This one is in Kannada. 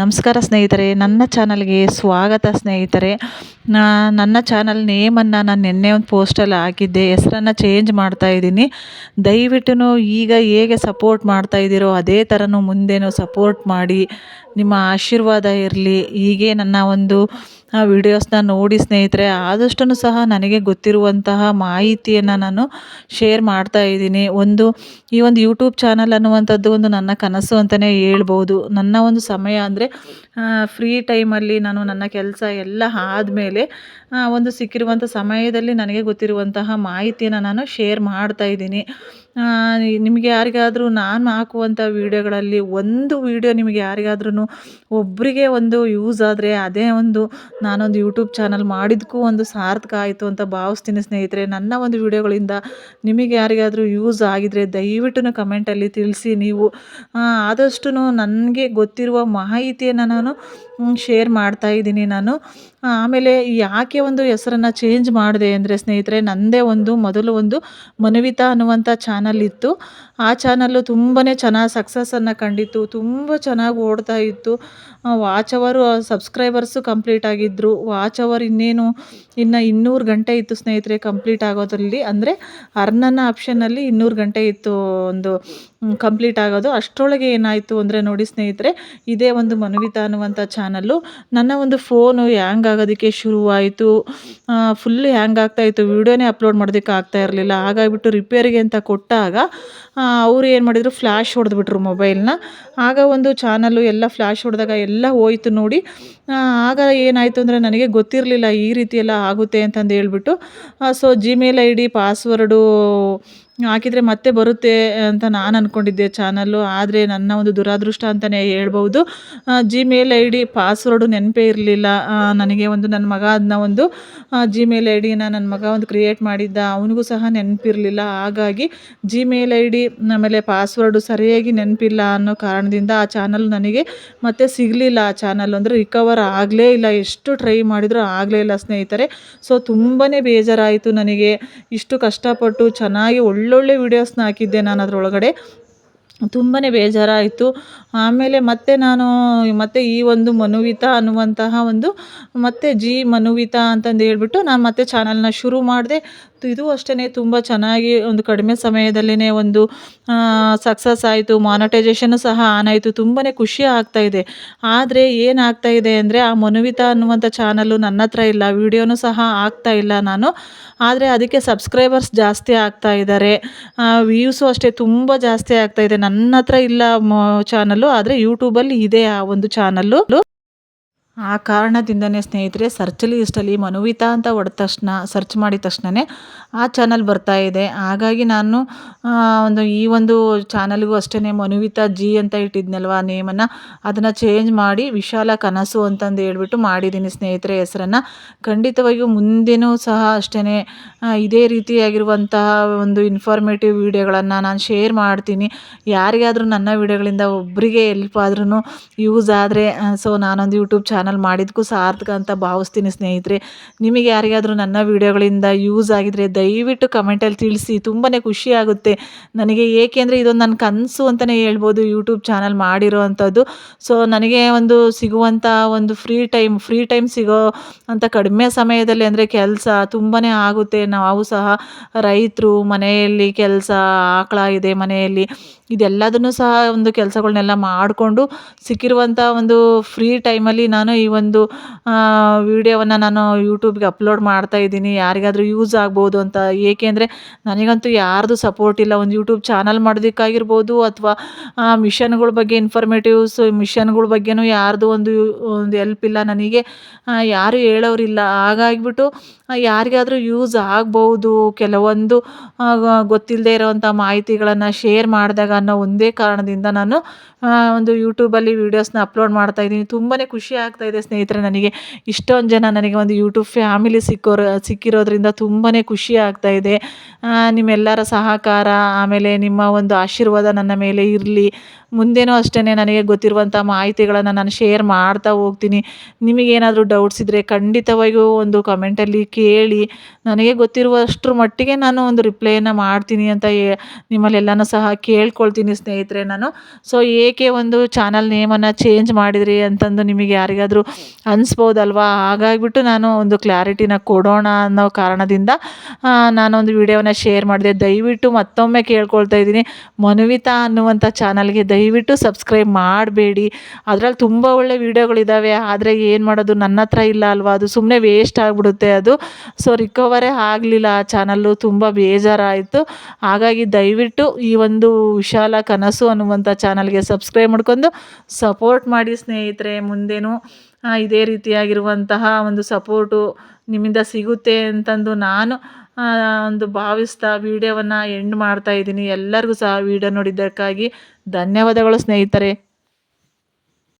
ನಮಸ್ಕಾರ ಸ್ನೇಹಿತರೆ, ನನ್ನ ಚಾನಲ್ಗೆ ಸ್ವಾಗತ ಸ್ನೇಹಿತರೆ. ನನ್ನ ಚಾನಲ್ ನೇಮನ್ನು ನಾನು ನಿನ್ನೆ ಒಂದು ಪೋಸ್ಟಲ್ಲಿ ಹಾಕಿದ್ದೆ, ಹೆಸರನ್ನು ಚೇಂಜ್ ಮಾಡ್ತಾ ಇದ್ದೀನಿ. ದಯವಿಟ್ಟು ಈಗ ಹೇಗೆ ಸಪೋರ್ಟ್ ಮಾಡ್ತಾ ಇದ್ದೀರೋ ಅದೇ ಥರನೂ ಮುಂದೆನೂ ಸಪೋರ್ಟ್ ಮಾಡಿ, ನಿಮ್ಮ ಆಶೀರ್ವಾದ ಇರಲಿ. ಹೀಗೆ ನನ್ನ ಒಂದು ವಿಡಿಯೋಸ್ನ ನೋಡಿ ಸ್ನೇಹಿತರೆ ಆದಷ್ಟು ಸಹ ನನಗೆ ಗೊತ್ತಿರುವಂತಹ ಮಾಹಿತಿಯನ್ನು ನಾನು ಶೇರ್ ಮಾಡ್ತಾ ಇದ್ದೀನಿ. ಒಂದು, ಈ ಒಂದು ಯೂಟ್ಯೂಬ್ ಚಾನಲ್ ಅನ್ನುವಂಥದ್ದು ಒಂದು ನನ್ನ ಕನಸು ಅಂತಲೇ ಹೇಳ್ಬೋದು. ನನ್ನ ಒಂದು ಸಮಯ ಅಂದರೆ ಫ್ರೀ ಟೈಮಲ್ಲಿ ನಾನು ನನ್ನ ಕೆಲಸ ಎಲ್ಲ ಆದಮೇಲೆ ಒಂದು ಸಿಕ್ಕಿರುವಂಥ ಸಮಯದಲ್ಲಿ ನನಗೆ ಗೊತ್ತಿರುವಂತಹ ಮಾಹಿತಿಯನ್ನು ನಾನು ಶೇರ್ ಮಾಡ್ತಾ ಇದ್ದೀನಿ. ನಿಮಗೆ ಯಾರಿಗಾದರೂ ನಾನು ಹಾಕುವಂಥ ವೀಡಿಯೋಗಳಲ್ಲಿ ಒಂದು ವೀಡಿಯೋ ನಿಮಗೆ ಯಾರಿಗಾದ್ರೂ ಒಬ್ಬರಿಗೆ ಒಂದು ಯೂಸ್ ಆದರೆ ಅದೇ ಒಂದು ನಾನೊಂದು ಯೂಟ್ಯೂಬ್ ಚಾನಲ್ ಮಾಡಿದ್ದಕ್ಕೂ ಒಂದು ಸಾರ್ಥಕ ಆಯಿತು ಅಂತ ಭಾವಿಸ್ತೀನಿ ಸ್ನೇಹಿತರೆ. ನನ್ನ ಒಂದು ವೀಡಿಯೋಗಳಿಂದ ನಿಮಗೆ ಯಾರಿಗಾದರೂ ಯೂಸ್ ಆಗಿದರೆ ದಯವಿಟ್ಟು ಕಮೆಂಟಲ್ಲಿ ತಿಳಿಸಿ. ನೀವು ಆದಷ್ಟು ನನಗೆ ಗೊತ್ತಿರುವ ಮಾಹಿತಿಯನ್ನು ನಾನು ಶೇರ್ ಮಾಡ್ತಾ ಇದ್ದೀನಿ ನಾನು. ಆಮೇಲೆ ಯಾಕೆ ಒಂದು ಹೆಸರನ್ನು ಚೇಂಜ್ ಮಾಡಿದೆ ಅಂದರೆ ಸ್ನೇಹಿತರೆ ನನ್ನದೇ ಒಂದು, ಮೊದಲು ಒಂದು ಮನವಿತ ಅನ್ನುವಂಥ ಚಾನಲ್ ಇತ್ತು. ಆ ಚಾನಲ್ಲು ತುಂಬಾ ಚೆನ್ನಾಗಿ ಸಕ್ಸಸ್ಸನ್ನು ಕಂಡಿತ್ತು. ತುಂಬ ಚೆನ್ನಾಗಿ ಓಡ್ತಾ ಇತ್ತು. ವಾಚ್ ಅವರು ಸಬ್ಸ್ಕ್ರೈಬರ್ಸು ಕಂಪ್ಲೀಟ್ ಆಗಿದ್ದರು ವಾಚ್ ಅವರ್ ಇನ್ನೇನು ಇನ್ನು ಇನ್ನೂರು ಗಂಟೆ ಇತ್ತು ಸ್ನೇಹಿತರೆ ಕಂಪ್ಲೀಟ್ ಆಗೋದ್ರಲ್ಲಿ. ಅಂದರೆ ಅರ್ನನ ಆಪ್ಷನ್ನಲ್ಲಿ ಇನ್ನೂರು ಗಂಟೆ ಇತ್ತು ಒಂದು ಕಂಪ್ಲೀಟ್ ಆಗೋದು. ಅಷ್ಟರೊಳಗೆ ಏನಾಯಿತು ಅಂದರೆ ನೋಡಿ ಸ್ನೇಹಿತರೆ, ಇದೇ ಒಂದು ಮನವಿತ ಅನ್ನುವಂಥ ಚಾನಲ್ಲು ನನ್ನ ಒಂದು ಫೋನು ಹ್ಯಾಂಗ್ ಆಗೋದಕ್ಕೆ ಶುರುವಾಯಿತು. ಫುಲ್ ಹ್ಯಾಂಗ್ ಆಗ್ತಾಯಿತ್ತು ವಿಡಿಯೋನೇ ಅಪ್ಲೋಡ್ ಮಾಡೋದಕ್ಕೆ ಆಗ್ತಾ ಇರಲಿಲ್ಲ. ಹಾಗಾಗಿಬಿಟ್ಟು ರಿಪೇರಿಗೆ ಅಂತ ಕೊಟ್ಟಾಗ ಅವರು ಏನು ಮಾಡಿದರು ಫ್ಲ್ಯಾಶ್ ಹೊಡೆದ್ಬಿಟ್ರು ಮೊಬೈಲ್ನ ಆಗ ಒಂದು ಚಾನಲ್ಲು ಎಲ್ಲ ಫ್ಲ್ಯಾಶ್ ಹೊಡೆದಾಗ ಎಲ್ಲ ಹೋಯಿತು ನೋಡಿ. ಆಗ ಏನಾಯಿತು ಅಂದರೆ ನನಗೆ ಗೊತ್ತಿರಲಿಲ್ಲ ಈ ರೀತಿ ಎಲ್ಲ ಆಗುತ್ತೆ ಅಂತಂದು ಹೇಳ್ಬಿಟ್ಟು so Gmail I D password ಹಾಕಿದರೆ ಮತ್ತೆ ಬರುತ್ತೆ ಅಂತ ನಾನು ಅಂದ್ಕೊಂಡಿದ್ದೆ ಚಾನಲ್ಲು. ಆದರೆ ನನ್ನ ಒಂದು ದುರಾದೃಷ್ಟ ಅಂತಲೇ ಹೇಳ್ಬೋದು ಜಿಮೇಲ್ ಐ ಡಿ ಪಾಸ್ವರ್ಡು ನೆನಪೇ ಇರಲಿಲ್ಲ. ನನಗೆ ಒಂದು ನನ್ನ ಮಗ ಅದನ್ನ ಒಂದು ಜಿಮೇಲ್ ಐ ಡಿನ ನನ್ನ ಮಗ ಒಂದು ಕ್ರಿಯೇಟ್ ಮಾಡಿದ್ದ. ಅವನಿಗೂ ಸಹ ನೆನಪಿರಲಿಲ್ಲ. ಹಾಗಾಗಿ ಜಿಮೇಲ್ ಐ ಡಿ ಆಮೇಲೆ ಪಾಸ್ವರ್ಡು ಸರಿಯಾಗಿ ನೆನಪಿಲ್ಲ ಅನ್ನೋ ಕಾರಣದಿಂದ ಆ ಚಾನಲ್ ನನಗೆ ಮತ್ತೆ ಸಿಗಲಿಲ್ಲ. ಆ ಚಾನಲ್ ಅಂದರೆ ರಿಕವರ್ ಆಗಲೇ ಇಲ್ಲ. ಎಷ್ಟು ಟ್ರೈ ಮಾಡಿದರೂ ಆಗಲೇ ಇಲ್ಲ ಸ್ನೇಹಿತರೆ. ಸೊ ತುಂಬಾ ಬೇಜಾರಾಯಿತು ನನಗೆ. ಇಷ್ಟು ಕಷ್ಟಪಟ್ಟು ಚೆನ್ನಾಗಿ ಒಳ್ಳೊಳ್ಳೆ ವೀಡಿಯೋಸ್ನ ಹಾಕಿದ್ದೆ ನಾನು ಅದರೊಳಗಡೆ. ತುಂಬಾ ಬೇಜಾರಾಯಿತು. ಆಮೇಲೆ ಮತ್ತೆ ನಾನು ಮತ್ತೆ ಈ ಒಂದು ಮನುವಿತ ಅನ್ನುವಂತಹ ಒಂದು ಮತ್ತೆ ಜಿ ಮನುವಿತ ಅಂತಂದು ಹೇಳ್ಬಿಟ್ಟು ನಾನು ಮತ್ತೆ ಚಾನಲ್ನ ಶುರು ಮಾಡಿದೆ. ಇದು ಅಷ್ಟೇ ತುಂಬ ಚೆನ್ನಾಗಿ ಒಂದು ಕಡಿಮೆ ಸಮಯದಲ್ಲೇ ಒಂದು ಸಕ್ಸಸ್ ಆಯಿತು ಮಾನಿಟೈಸೇಷನ್ ಸಹ ಆನ್ ಆಯಿತು ತುಂಬಾ ಖುಷಿ ಆಗ್ತಾಯಿದೆ ಆದರೆ ಏನಾಗ್ತಾ ಇದೆ ಅಂದರೆ ಆ ಮನುವಿತಾ ಅನ್ನುವಂಥ ಚಾನಲ್ಲು ನನ್ನ ಹತ್ರ ಇಲ್ಲ ವೀಡಿಯೋನೂ ಸಹ ಆಗ್ತಾ ಇಲ್ಲ ನಾನು. ಆದರೆ ಅದಕ್ಕೆ ಸಬ್ಸ್ಕ್ರೈಬರ್ಸ್ ಜಾಸ್ತಿ ಆಗ್ತಾ ಇದ್ದಾರೆ. ವ್ಯೂಸು ಅಷ್ಟೇ ತುಂಬ ಜಾಸ್ತಿ ಆಗ್ತಾ ಇದೆ. ನನ್ನ ಹತ್ರ ಇಲ್ಲ ಚಾನಲ್ಲು ಆದರೆ ಯೂಟ್ಯೂಬಲ್ಲಿ ಇದೆ ಆ ಒಂದು ಚಾನಲ್ಲು ಆ ಕಾರಣದಿಂದನೇ ಸ್ನೇಹಿತರೆ ಸರ್ಚಲ್ಲಿ ಇಷ್ಟಲ್ಲಿ ಮನುವಿತಾ ಅಂತ ಹೊಡೆದ ತಕ್ಷಣ ಸರ್ಚ್ ಮಾಡಿದ ತಕ್ಷಣವೇ ಆ ಚಾನಲ್ ಬರ್ತಾ ಇದೆ. ಹಾಗಾಗಿ ನಾನು ಒಂದು ಈ ಒಂದು ಚಾನಲ್ಗೂ ಅಷ್ಟೇ ಮನುವಿತಾ ಜಿ ಅಂತ ಇಟ್ಟಿದ್ನಲ್ವ ನೇಮನ್ನು ಅದನ್ನು ಚೇಂಜ್ ಮಾಡಿ ವಿಶಾಲ ಕನಸು ಅಂತಂದು ಹೇಳ್ಬಿಟ್ಟು ಮಾಡಿದ್ದೀನಿ ಸ್ನೇಹಿತರೆ ಹೆಸರನ್ನು. ಖಂಡಿತವಾಗಿಯೂ ಮುಂದೆನೂ ಸಹ ಅಷ್ಟೇ ಇದೇ ರೀತಿಯಾಗಿರುವಂತಹ ಒಂದು ಇನ್ಫಾರ್ಮೇಟಿವ್ ವಿಡಿಯೋಗಳನ್ನು ನಾನು ಶೇರ್ ಮಾಡ್ತೀನಿ. ಯಾರಿಗಾದರೂ ನನ್ನ ವಿಡಿಯೋಗಳಿಂದ ಒಬ್ಬರಿಗೆ ಎಲ್ಪ್ ಆದ್ರೂ ಯೂಸ್ ಆದರೆ ಸೊ ನಾನೊಂದು ಯೂಟ್ಯೂಬ್ ಚಾನಲ್ ಚಾನಲ್ ಮಾಡಿದ್ದಕ್ಕೂ ಸಾರ್ಥಕ ಅಂತ ಭಾವಿಸ್ತೀನಿ ಸ್ನೇಹಿತರೆ. ನಿಮಗೆ ಯಾರಿಗಾದರೂ ನನ್ನ ವೀಡಿಯೋಗಳಿಂದ ಯೂಸ್ ಆಗಿದರೆ ದಯವಿಟ್ಟು ಕಮೆಂಟಲ್ಲಿ ತಿಳಿಸಿ ತುಂಬಾ ಖುಷಿ ಆಗುತ್ತೆ. ನನಗೆ ಏಕೆಂದರೆ ಇದೊಂದು ನನ್ನ ಕನಸು ಅಂತಲೇ ಹೇಳ್ಬೋದು ಯೂಟ್ಯೂಬ್ ಚಾನಲ್ ಮಾಡಿರೋ ಅಂಥದ್ದು. ಸೊ, ನನಗೆ ಒಂದು ಸಿಗುವಂಥ ಒಂದು ಫ್ರೀ ಟೈಮ್ ಫ್ರೀ ಟೈಮ್ ಸಿಗೋ ಅಂಥ ಕಡಿಮೆ ಸಮಯದಲ್ಲಿ ಅಂದರೆ ಕೆಲಸ ತುಂಬಾ ಆಗುತ್ತೆ. ನಾವು ಸಹ ರೈತರು, ಮನೆಯಲ್ಲಿ ಕೆಲಸ, ಆಕಳ ಇದೆ ಮನೆಯಲ್ಲಿ. ಇದೆಲ್ಲದನ್ನು ಸಹ ಒಂದು ಕೆಲಸಗಳನ್ನೆಲ್ಲ ಮಾಡಿಕೊಂಡು ಸಿಕ್ಕಿರುವಂಥ ಒಂದು ಫ್ರೀ ಟೈಮಲ್ಲಿ ನಾನು ಈ ಒಂದು ವಿಡಿಯೋವನ್ನು ನಾನು ಯೂಟ್ಯೂಬ್ಗೆ ಅಪ್ಲೋಡ್ ಮಾಡ್ತಾ ಇದ್ದೀನಿ. ಯಾರಿಗಾದರೂ ಯೂಸ್ ಆಗ್ಬೋದು ಅಂತ. ಏಕೆಂದರೆ ನನಗಂತೂ ಯಾರ್ದು ಸಪೋರ್ಟ್ ಇಲ್ಲ. ಒಂದು ಯೂಟ್ಯೂಬ್ ಚಾನಲ್ ಮಾಡೋದಕ್ಕಾಗಿರ್ಬೋದು ಅಥವಾ ಮಿಷನ್ಗಳ ಬಗ್ಗೆ ಇನ್ಫಾರ್ಮೇಟಿವ್ಸ್ ಮಿಷನ್ಗಳ ಬಗ್ಗೆನೂ ಯಾರ್ದು ಒಂದು ಒಂದು ಎಲ್ಪ್ ಇಲ್ಲ. ನನಗೆ ಯಾರೂ ಹೇಳೋರಿಲ್ಲ. ಹಾಗಾಗಿಬಿಟ್ಟು ಯಾರಿಗಾದರೂ ಯೂಸ್ ಆಗ್ಬೋದು. ಕೆಲವೊಂದು ಗೊತ್ತಿಲ್ಲದೆ ಇರೋವಂಥ ಮಾಹಿತಿಗಳನ್ನು ಶೇರ್ ಮಾಡಿದಾಗ ಅನ್ನೋ ಒಂದೇ ಕಾರಣದಿಂದ ನಾನು ಒಂದು ಯೂಟ್ಯೂಬಲ್ಲಿ ವೀಡಿಯೋಸ್ನ ಅಪ್ಲೋಡ್ ಮಾಡ್ತಾಯಿದ್ದೀನಿ ತುಂಬಾ ಖುಷಿ ಆಗ್ತಾಯಿದೆ ಸ್ನೇಹಿತರೆ, ನನಗೆ ಇಷ್ಟೊಂದು ಜನ ನನಗೆ ಒಂದು ಯೂಟ್ಯೂಬ್ ಫ್ಯಾಮಿಲಿ ಸಿಕ್ಕೋರು, ಸಿಕ್ಕಿರೋದ್ರಿಂದ ತುಂಬಾ ಖುಷಿ ಆಗ್ತಾ ಇದೆ. ನಿಮ್ಮೆಲ್ಲರ ಸಹಕಾರ, ಆಮೇಲೆ ನಿಮ್ಮ ಒಂದು ಆಶೀರ್ವಾದ ನನ್ನ ಮೇಲೆ ಇರಲಿ. ಮುಂದೆನೂ ಅಷ್ಟೇ ನನಗೆ ಗೊತ್ತಿರುವಂಥ ಮಾಹಿತಿಗಳನ್ನು ನಾನು ಶೇರ್ ಮಾಡ್ತಾ ಹೋಗ್ತೀನಿ. ನಿಮಗೇನಾದರೂ ಡೌಟ್ಸ್ ಇದ್ದರೆ ಖಂಡಿತವಾಗಿಯೂ ಒಂದು ಕಮೆಂಟಲ್ಲಿ ಕೇಳಿ. ನನಗೆ ಗೊತ್ತಿರುವಷ್ಟರ ಮಟ್ಟಿಗೆ ನಾನು ಒಂದು ರಿಪ್ಲೈಯನ್ನು ಮಾಡ್ತೀನಿ ಅಂತ ನಿಮ್ಮಲ್ಲೆಲ್ಲನೂ ಸಹ ಕೇಳ್ಕೊಳ್ತೀನಿ ಸ್ನೇಹಿತರೆ ನಾನು. ಸೊ ಏಕೆ ಒಂದು ಚಾನಲ್ ನೇಮನ್ನು ಚೇಂಜ್ ಮಾಡಿದ್ರಿ ಅಂತಂದು ನಿಮಗೆ ಯಾರಿಗಾದರೂ ಅನಿಸ್ಬೋದಲ್ವಾ? ಹಾಗಾಗಿಬಿಟ್ಟು ನಾನು ಒಂದು ಕ್ಲಾರಿಟಿನ ಕೊಡೋಣ ಅನ್ನೋ ಕಾರಣದಿಂದ ನಾನೊಂದು ವಿಡಿಯೋನ ಶೇರ್ ಮಾಡಿದೆ. ದಯವಿಟ್ಟು ಮತ್ತೊಮ್ಮೆ ಕೇಳ್ಕೊಳ್ತಾ ಇದ್ದೀನಿ. ಮನುವಿತಾ ಅನ್ನುವಂಥ ಚಾನಲ್ಗೆ ದಯವಿಟ್ಟು ಸಬ್ಸ್ಕ್ರೈಬ್ ಮಾಡಬೇಡಿ. ಅದರಲ್ಲಿ ತುಂಬ ಒಳ್ಳೆ ವೀಡಿಯೋಗಳಿದ್ದಾವೆ ಆದರೆ ಏನು ಮಾಡೋದು? ನನ್ನ ಹತ್ರ ಇಲ್ಲ ಅಲ್ವಾ? ಅದು ಸುಮ್ಮನೆ ವೇಸ್ಟ್ ಆಗಿಬಿಡುತ್ತೆ ಅದು. ಸೊ ರಿಕವರೇ ಆಗಲಿಲ್ಲ ಆ ಚಾನಲ್ಲು ತುಂಬ ಬೇಜಾರಾಯಿತು. ಹಾಗಾಗಿ ದಯವಿಟ್ಟು ಈ ಒಂದು ವಿಶಾಲ ಕನಸು ಅನ್ನುವಂಥ ಚಾನಲ್ಗೆ ಸಬ್ಸ್ಕ್ರೈಬ್ ಮಾಡ್ಕೊಂಡು ಸಪೋರ್ಟ್ ಮಾಡಿ ಸ್ನೇಹಿತರೆ ಮುಂದೇನು. ಇದೇ ರೀತಿಯಾಗಿರುವಂತಹ ಒಂದು ಸಪೋರ್ಟು ನಿಮ್ಮಿಂದ ಸಿಗುತ್ತೆ ಅಂತಂದು ನಾನು ಒಂದು ಭಾವಿಸ್ತಾ ವೀಡಿಯೋವನ್ನು ಎಂಡ್ ಮಾಡ್ತಾ ಇದ್ದೀನಿ. ಎಲ್ಲರಿಗೂ ಸಹ ವೀಡಿಯೋ ನೋಡಿದ್ದಕ್ಕಾಗಿ ಧನ್ಯವಾದಗಳು ಸ್ನೇಹಿತರೆ.